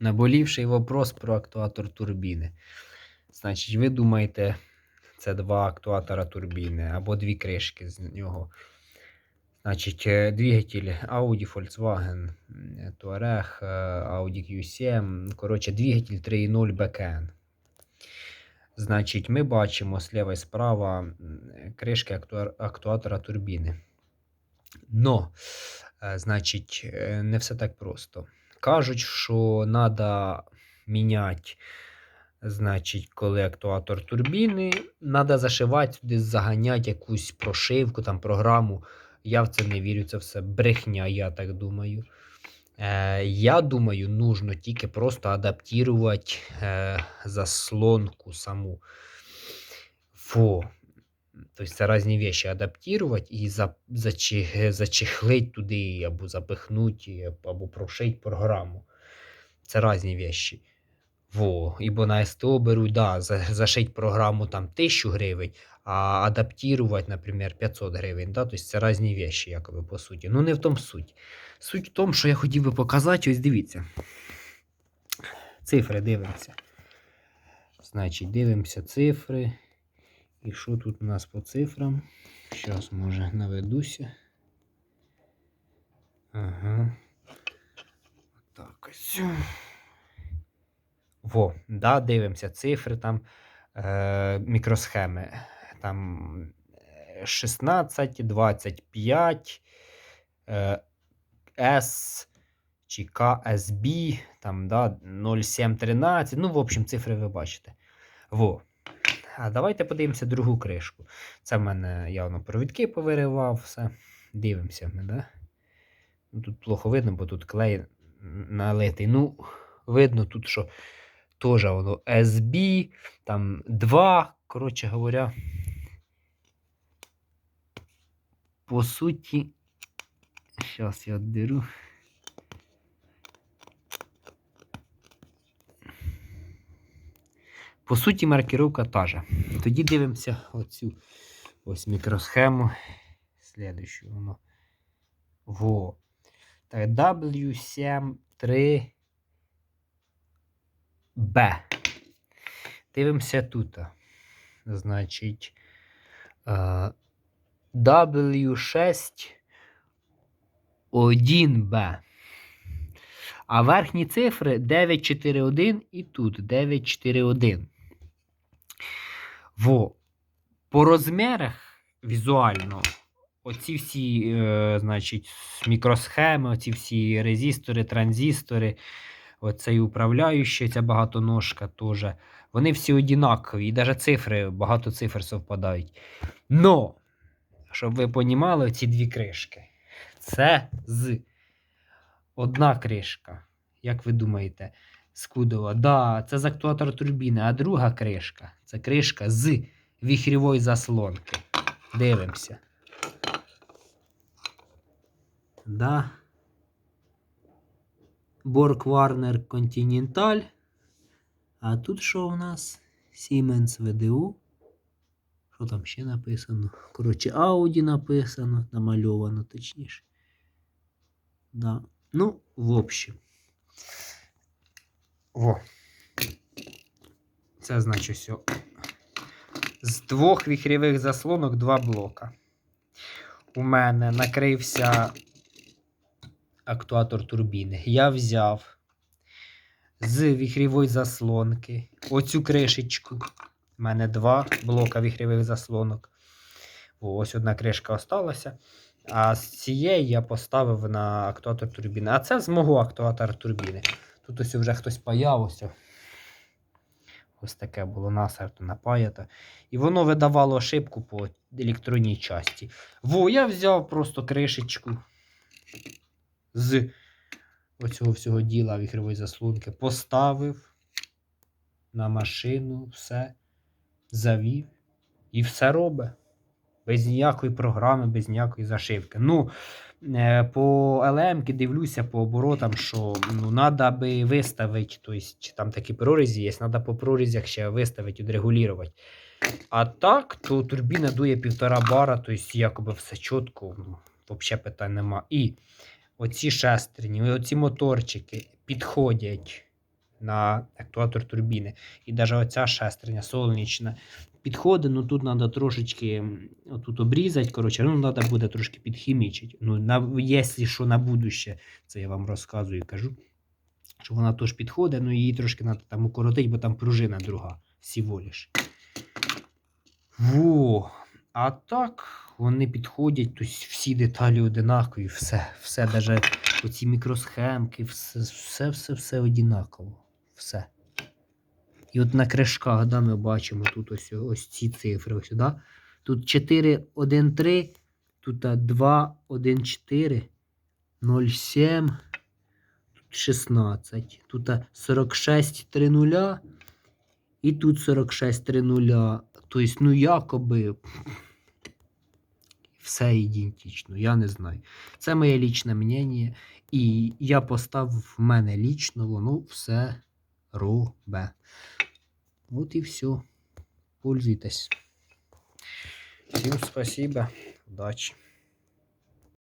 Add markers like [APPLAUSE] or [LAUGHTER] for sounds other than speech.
Наболівший вопрос про актуатор турбіни. Значить, ви думаєте, це два актуатора турбіни або дві кришки з нього. Значить, е, двигатель Audi Volkswagen м, Touareg, е, Audi Q7. Коротше, двигатель 3.0 BKN. Значить, ми бачимо зліва і справа кришки актуа- актуатора турбіни. Но, е, значить, е, не все так просто. Кажуть, що треба міняти, значить, коли турбіни, треба зашивати сюди, заганяти якусь прошивку, там, програму. Я в це не вірю, це все брехня, я так думаю. Е, я думаю, нужно тільки просто адаптувати е, заслонку саму. Фу. Тобто це різні вещи адаптувати і за, заче- [LAUGHS] зачехлить туди, або запихнути, або прошить програму. Це різні вещи. Во. Ібо на СТО беруть, да, за, зашить програму там 1000 гривень, а адаптувати, наприклад, 500 гривень. Да? Тобто це різні вещи, якоби, по суті. Ну, не в тому суть. Суть в тому, що я хотів би показати, ось дивіться. Цифри дивимося. Значить, дивимося цифри. І що тут у нас по цифрам? Зараз, може, наведуся. Ага. Так ось. Во, да, дивимося цифри там, е, мікросхеми. Там е, 16, 25, е, S чи KSB, там, да, 0713. Ну, в общем, цифри ви бачите. Во. А давайте подивимося другу кришку. Це в мене явно провідки повиривав, все. Дивимося ми, да? Ну, тут плохо видно, бо тут клей налитий. Ну, видно тут, що теж воно SB, там 2, коротше говоря. По суті, зараз я віддеру. По суті, маркировка та же. Тоді дивимося оцю ось мікросхему. Слідущу воно. Во. Так, W73B. Дивимося тут. Значить. е, W6 1B. А верхні цифри 941 і тут 941. Во. По розмірах візуально, оці всі, е, значить, мікросхеми, оці всі резистори, транзистори, оцей управляючий, ця багатоножка теж. Вони всі однакові, і навіть цифри, багато цифр совпадають. Но, щоб ви понімали, ці дві кришки. Це з одна кришка. Як ви думаєте, скудова? Да, це з актуатора турбіни, а друга кришка це кришка з віхрівої заслонки. Дивимося. Да. Borg Warner Continental. А тут що у нас? Siemens VDU. Що там ще написано? Коротше, Audi написано, намальовано точніше. Да. Ну, в общем. Во. Це значить все. З двох віхрєвих заслонок два блока. У мене накрився актуатор турбіни. Я взяв з віхрєвої заслонки оцю кришечку. У мене два блока віхрєвих заслонок. Ось одна кришка осталася. А з цієї я поставив на актуатор турбіни. А це з мого актуатора турбіни. Тут ось вже хтось паяв. Ось, таке було насерто напаято. І воно видавало ошибку по електронній часті. Во, я взяв просто кришечку з оцього всього діла віхрової заслонки, поставив на машину, все, завів і все робить. Без ніякої програми, без ніякої зашивки. Ну, е, по ЛМ дивлюся по оборотам, що ну, треба би виставити, тобто, чи там такі прорізі є, треба по прорізях ще виставити, відрегулювати. А так, то турбіна дує півтора бара, тобто якоби все чітко, ну, взагалі питань нема. І оці шестерні, оці моторчики підходять на актуатор турбіни. І навіть оця шестерня сонячна підходить, ну тут треба трошечки отут обрізати. Коротше, ну треба буде трошки підхімічити. Ну, на, якщо що на будуще, це я вам розказую і кажу. Що вона теж підходить, ну її трошки треба там укоротити, бо там пружина друга. Всього лиш. Во. А так вони підходять, тобто всі деталі одинакові, все, все, навіть оці мікросхемки, все, все, все, все одинаково. Все. І от на кришках, да, ми бачимо тут ось, ось ці цифри. Ось, да? Тут 4, 1, 3, тут 2, 1, 4, 0, 7, тут 16, тут 46, 3 нуля, і тут 46, 3 нуля. Тобто, ну, якоби все ідентично, я не знаю. Це моє лічне мнення. І я поставив в мене лічно, воно все робе. Вот і все. Пользуйтесь. Всім спасибо. Удачі.